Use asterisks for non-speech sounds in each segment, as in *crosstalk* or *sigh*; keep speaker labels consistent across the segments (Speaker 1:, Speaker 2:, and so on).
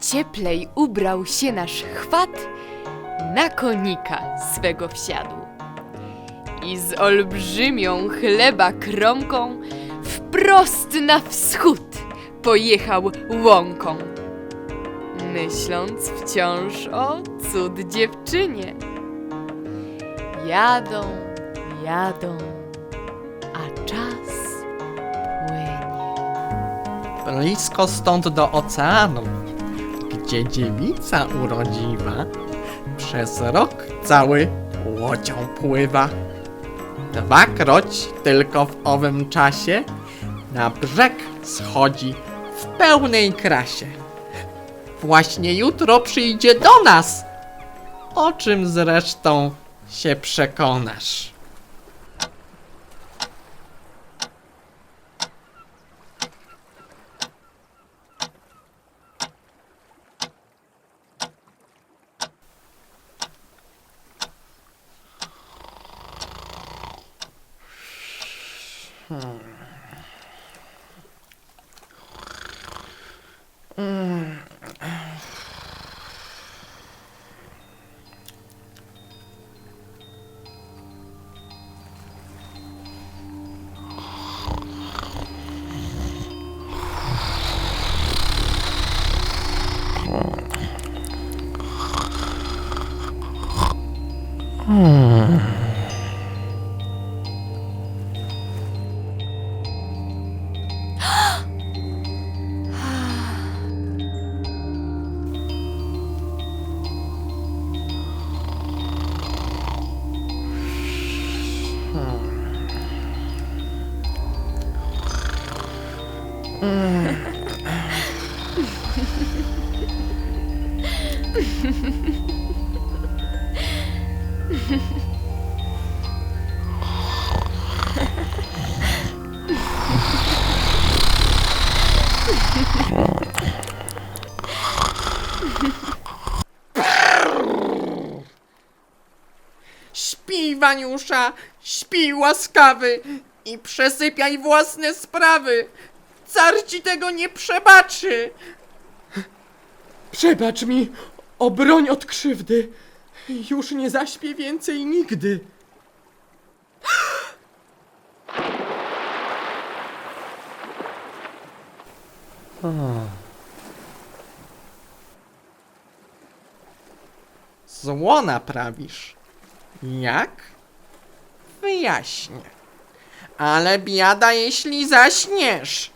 Speaker 1: cieplej ubrał się nasz chwat, na konika swego wsiadł. I z olbrzymią chleba kromką wprost na wschód pojechał łąką. Myśląc wciąż o cud dziewczynie. Jadą, jadą, a czas płynie.
Speaker 2: Blisko stąd do oceanu, gdzie dziewica urodziwa przez rok cały łodzią pływa. Dwakroć tylko w owym czasie na brzeg schodzi w pełnej krasie. Właśnie jutro przyjdzie do nas, o czym zresztą się przekonasz. Hmm. Śpi, Waniusza, śpi łaskawy i przesypiaj własne sprawy. Car ci tego nie przebaczy. Przebacz mi, obroń od krzywdy. Już nie zaśpię więcej nigdy. Zło naprawisz. Jak? Wyjaśnię. Ale biada, jeśli zaśniesz.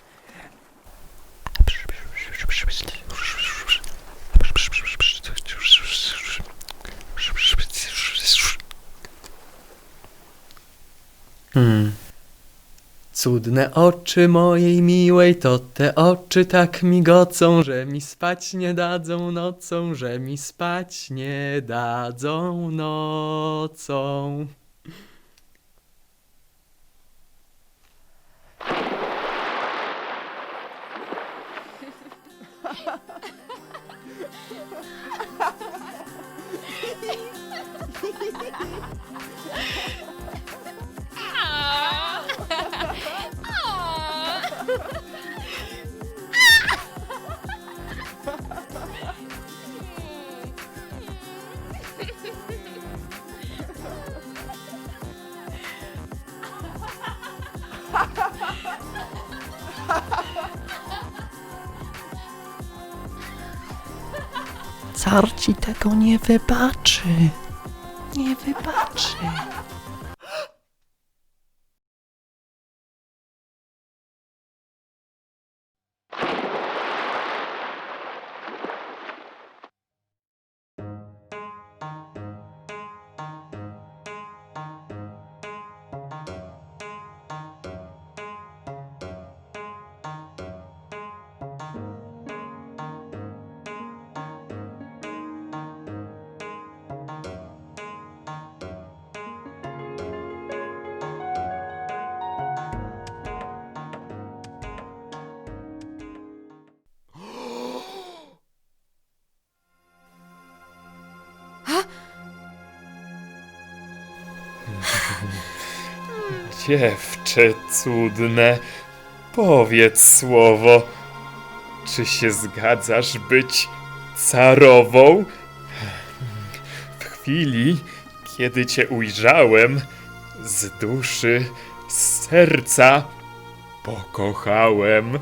Speaker 3: Cudne oczy mojej miłej, to te oczy tak migocą, że mi spać nie dadzą nocą, że mi spać nie dadzą nocą. *laughs*
Speaker 2: Car ci tego nie wybaczy. Nie wybaczy.
Speaker 4: Dziewczę cudne, powiedz słowo, czy się zgadzasz być carową? W chwili, kiedy cię ujrzałem, z duszy, z serca pokochałem.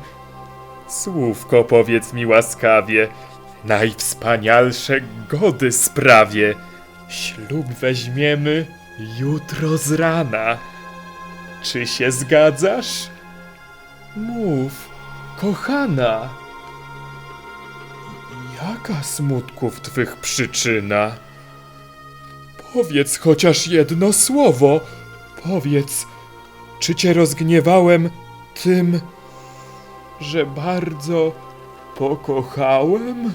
Speaker 4: Słówko powiedz mi łaskawie, najwspanialsze gody sprawie. Ślub weźmiemy jutro z rana. Czy się zgadzasz? Mów, kochana. Jaka smutków twych przyczyna? Powiedz chociaż jedno słowo. Powiedz, czy cię rozgniewałem tym, że bardzo pokochałem?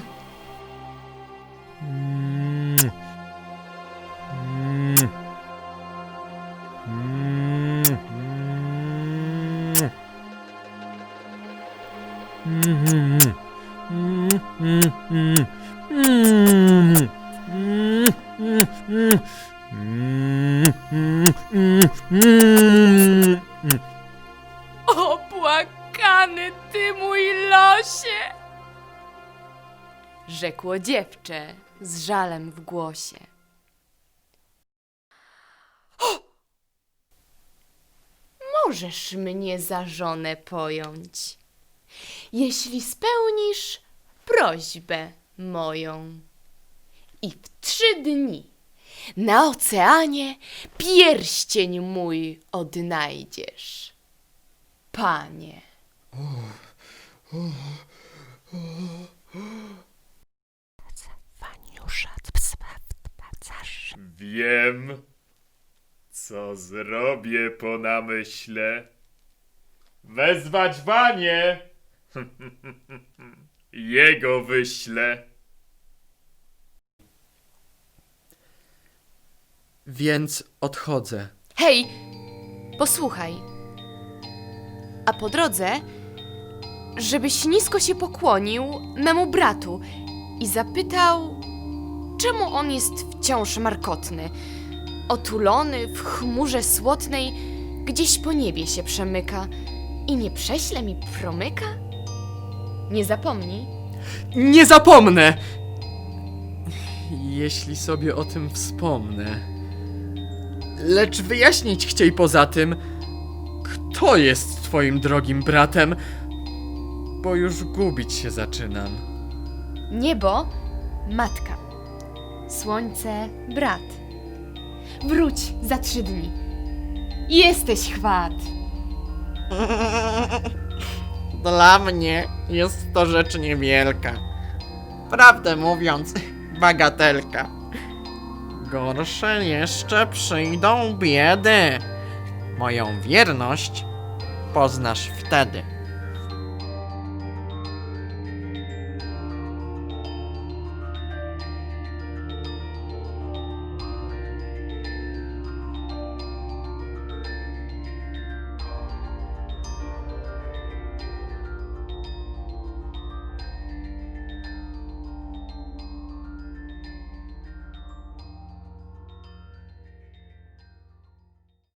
Speaker 4: Mm.
Speaker 1: Opłakany ty mój losie! Rzekło dziewczę z żalem w głosie. Możesz mnie za żonę pojąć, jeśli spełnisz prośbę moją. I w trzy dni na oceanie pierścień mój odnajdziesz. Panie.
Speaker 4: Wiem, co zrobię po namyśle. Wezwać Wanie! *laughs* Jego wyślę.
Speaker 3: Więc odchodzę.
Speaker 1: Hej, posłuchaj. A po drodze, żebyś nisko się pokłonił memu bratu i zapytał, czemu on jest wciąż markotny. Otulony w chmurze słotnej, gdzieś po niebie się przemyka i nie prześle mi promyka? Nie zapomnij.
Speaker 3: Nie zapomnę! Jeśli sobie o tym wspomnę. Lecz wyjaśnić chciej poza tym, kto jest twoim drogim bratem, bo już gubić się zaczynam.
Speaker 1: Niebo, matka. Słońce, brat. Wróć za trzy dni. Jesteś chwat. *laughs*
Speaker 5: Dla mnie jest to rzecz niewielka. Prawdę mówiąc, bagatelka. Gorsze jeszcze przyjdą biedy. Moją wierność poznasz wtedy.